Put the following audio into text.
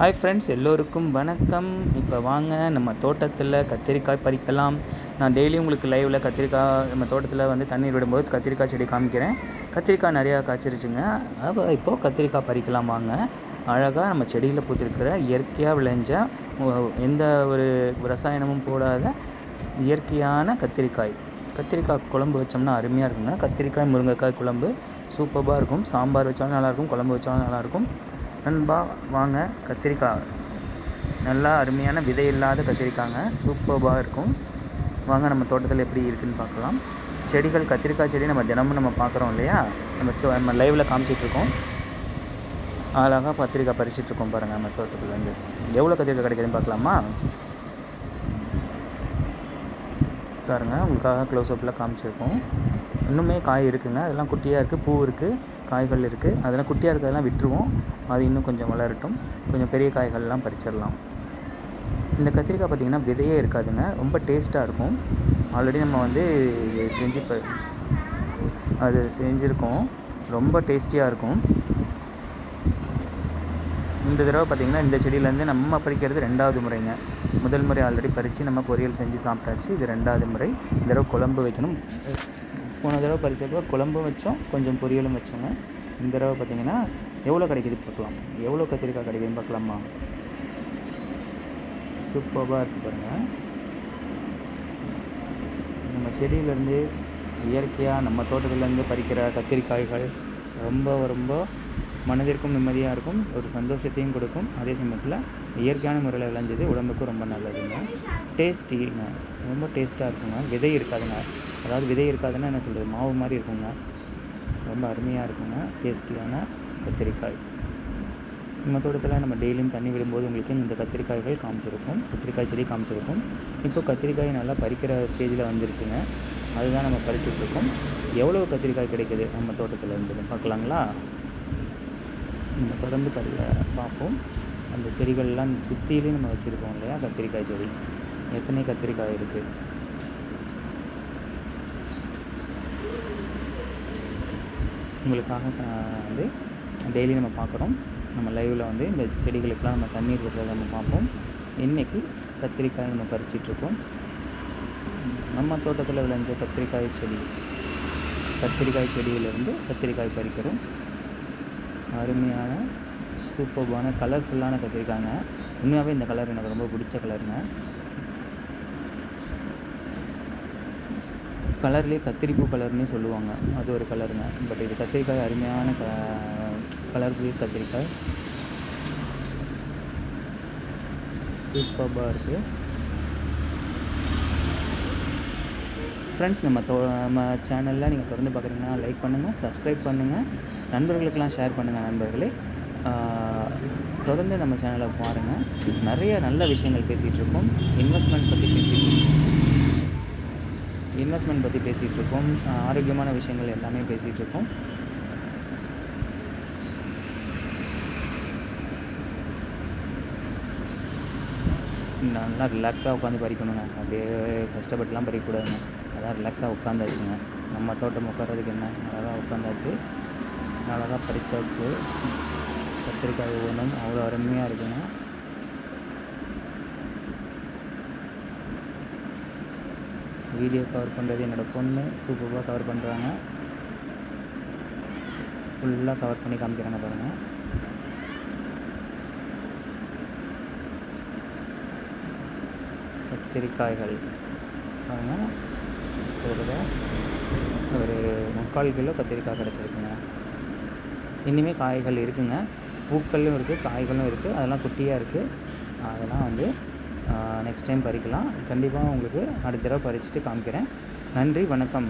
Hi friends எல்லோருக்கும் வணக்கம். இப்போ வாங்க நம்ம தோட்டத்தில் கத்திரிக்காய் பறிக்கலாம். நான் டெய்லி உங்களுக்கு லைவில் கத்திரிக்காய் நம்ம தோட்டத்தில் வந்து தண்ணீர் விடும்போது கத்திரிக்காய் செடி காமிக்கிறேன். கத்திரிக்காய் நிறையா காய்ச்சிருச்சுங்க. அப்போ இப்போது கத்திரிக்காய் பறிக்கலாம் வாங்க. அழகாக நம்ம செடியில் பூத்திருக்கிற இயற்கையாக விளைஞ்ச எந்த ஒரு ரசாயனமும் போடாத இயற்கையான கத்திரிக்காய். கத்திரிக்காய் குழம்பு வச்சோம்னா அருமையாக இருக்குங்க. கத்திரிக்காய் முருங்கைக்காய் குழம்பு சூப்பராக இருக்கும். சாம்பார் வச்சாலும் நல்லாயிருக்கும் குழம்பு வச்சாலும் நல்லாயிருக்கும் நண்பா வாங்க. கத்திரிக்காய். நல்லா அருமையான விதை இல்லாத கத்திரிக்காங்க சூப்பர்பாக இருக்கும். வாங்க நம்ம தோட்டத்தில் எப்படி இருக்குதுன்னு பார்க்கலாம். செடிகள் கத்திரிக்காய் செடி நம்ம தினமும் நம்ம பார்க்குறோம் இல்லையா? நம்ம நம்ம லைவில் காமிச்சிட்ருக்கோம் அழகாக கத்திரிக்காய் பறிச்சிட்ருக்கோம் பாருங்கள் நம்ம தோட்டத்துலேருந்து எவ்வளோ கத்திரிக்காய் கிடைக்குதுன்னு பார்க்கலாமா? பாருங்கள் உங்களுக்காக க்ளோஸ்அப்பில் காமிச்சிருக்கோம். இன்னுமே காய் இருக்குங்க. அதெல்லாம் குட்டியாக இருக்குது பூ இருக்குது காய்கள் இருக்குது அதெல்லாம் குட்டியாக இருக்கிறதெல்லாம் விட்டுருவோம். அது இன்னும் கொஞ்சம் வளரட்டும். கொஞ்சம் பெரிய காய்கள்லாம் பறிச்சிடலாம். இந்த கத்திரிக்காய் பார்த்திங்கன்னா விதையே இருக்காதுங்க. ரொம்ப டேஸ்ட்டாக இருக்கும். ஆல்ரெடி நம்ம வந்து செஞ்சு அது செஞ்சுருக்கோம். ரொம்ப டேஸ்டியாக இருக்கும். இந்த தடவை பார்த்திங்கன்னா இந்த செடியிலேருந்து நம்ம பறிக்கிறது ரெண்டாவது முறைங்க. முதல் முறை ஆல்ரெடி பறித்து நம்ம பொரியல் செஞ்சு சாப்பிட்டாச்சு. இது ரெண்டாவது முறை. இந்த தடவை குழம்பு வைக்கணும். போன தடவை பறித்தப்போ குழம்பும் வச்சோம் கொஞ்சம் பொரியலும் வச்சோங்க. இந்த தடவை பார்த்திங்கன்னா எவ்வளோ கிடைக்குது பார்க்கலாம். எவ்வளோ கத்திரிக்காய் கிடைக்குதுன்னு பார்க்கலாமா? சூப்பராக இருக்குது பாருங்கள் நம்ம செடியிலேருந்து இயற்கையாக நம்ம தோட்டத்துலேருந்து பறிக்கிற கத்திரிக்காய்கள் ரொம்ப ரொம்ப மனதிற்கும் நிம்மதியாக இருக்கும் ஒரு சந்தோஷத்தையும் கொடுக்கும். அதே சமயத்தில் இயற்கையான முறையில் விளைஞ்சது உடம்புக்கும் ரொம்ப நல்லதுங்க டேஸ்டிங்க ரொம்ப டேஸ்ட்டாக இருக்குங்க விதை இருக்காதுங்க அதாவது விதை இருக்காதுன்னா என்ன சொல்கிறது மாவு மாதிரி இருக்குங்க ரொம்ப அருமையாக இருக்குங்க டேஸ்டியான கத்திரிக்காய். நம்ம தோட்டத்தில் நம்ம டெய்லியும் தண்ணி விடும்போது உங்களுக்கு இந்த கத்திரிக்காய்கள் காமிச்சிருக்கும். கத்திரிக்காய் செடி காமிச்சிருக்கும். இப்போ கத்திரிக்காய் நல்லா பறிக்கிற ஸ்டேஜில் வந்துருச்சுங்க. அதுதான் நம்ம பறிச்சுட்ருக்கோம் எவ்வளோ கத்திரிக்காய் கிடைக்குது நம்ம தோட்டத்தில் இருந்து? பார்க்கலாங்களா? நம்ம தொடர்ந்து பறி பார்ப்போம். அந்த செடிகள்லாம் சுற்றிலையும் நம்ம வச்சுருக்கோம் இல்லையா? கத்திரிக்காய் செடி. எத்தனை கத்திரிக்காய் இருக்குது உங்களுக்காக வந்து டெய்லி நம்ம பார்க்குறோம். நம்ம லைவில் வந்து இந்த செடிகளுக்கெலாம் நம்ம தண்ணீர் விடுறத நம்ம பார்ப்போம். இன்றைக்கி கத்திரிக்காய் நம்ம பறிச்சிட்ருக்கோம் நம்ம தோட்டத்தில் விளைஞ்ச கத்திரிக்காய் செடி. கத்திரிக்காய் செடியிலேருந்து கத்திரிக்காய் பறிக்கிறோம். அருமையான சூப்பர்பான கலர்ஃபுல்லான கத்திரிக்காய்ங்க உண்மையாகவே இந்த கலர் எனக்கு ரொம்ப பிடிச்ச கலருங்க கலர்லேயே கத்திரிப்பூ கலர்னு சொல்லுவாங்க. அது ஒரு கலருங்க. பட் இது கத்திரிக்காய் அருமையான க கலர்ஃபுல் கத்திரிக்காய். சூப்பராக இருக்குது ஃப்ரெண்ட்ஸ் நம்ம தோ நம்ம சேனலில் நீங்கள் தொடர்ந்து பார்க்குறீங்கன்னா லைக் பண்ணுங்கள் சப்ஸ்கிரைப் பண்ணுங்கள் நண்பர்களுக்கெல்லாம் ஷேர் பண்ணுங்கள் நண்பர்களே. தொடர்ந்து நம்ம சேனலை பாருங்கள் நிறைய நல்ல விஷயங்கள் பேசிகிட்டு இருக்கோம். இன்வெஸ்ட்மெண்ட் பற்றி பேசிகிட்ருக்கோம் இன்வெஸ்ட்மெண்ட் பற்றி பேசிகிட்டு இருக்கோம். ஆரோக்கியமான விஷயங்கள் எல்லாமே பேசிகிட்டு இருக்கோம். நல்லா ரிலாக்ஸாக உட்காந்து பறிக்கணுங்க அப்படியே கஷ்டப்பட்டுலாம் பறிக்கக்கூடாதுங்க அதான் ரிலாக்ஸாக உட்காந்தாச்சுங்க நம்ம தோட்டம் உட்கார்றதுக்கு என்ன? அழகாக உட்காந்தாச்சு அழகாக பறிச்சாச்சு கத்திரிக்காய் ஒவ்வொன்றும் அவ்வளோ அருமையாக இருக்குங்க வீடியோ கவர் பண்ணுறது என்னோடய பொண்ணு. சூப்பராக கவர் பண்ணுறாங்க ஃபுல்லாக கவர் பண்ணி காமிக்கிறாங்க பாருங்கள் கத்திரிக்காய்கள். பாருங்கள் ஒரு ஒரு முக்கால் கிலோ கத்திரிக்காய் கிடச்சிருக்குங்க இன்னுமே காய்கள் இருக்குங்க. பூக்களும் இருக்குது காய்களும் இருக்குது அதெல்லாம் குட்டியாக இருக்குது அதெல்லாம் வந்து நெக்ஸ்ட் டைம் பறிக்கலாம். கண்டிப்பாக உங்களுக்கு அடுத்த தடவை பறிச்சுட்டு காமிக்கிறேன். நன்றி வணக்கம்.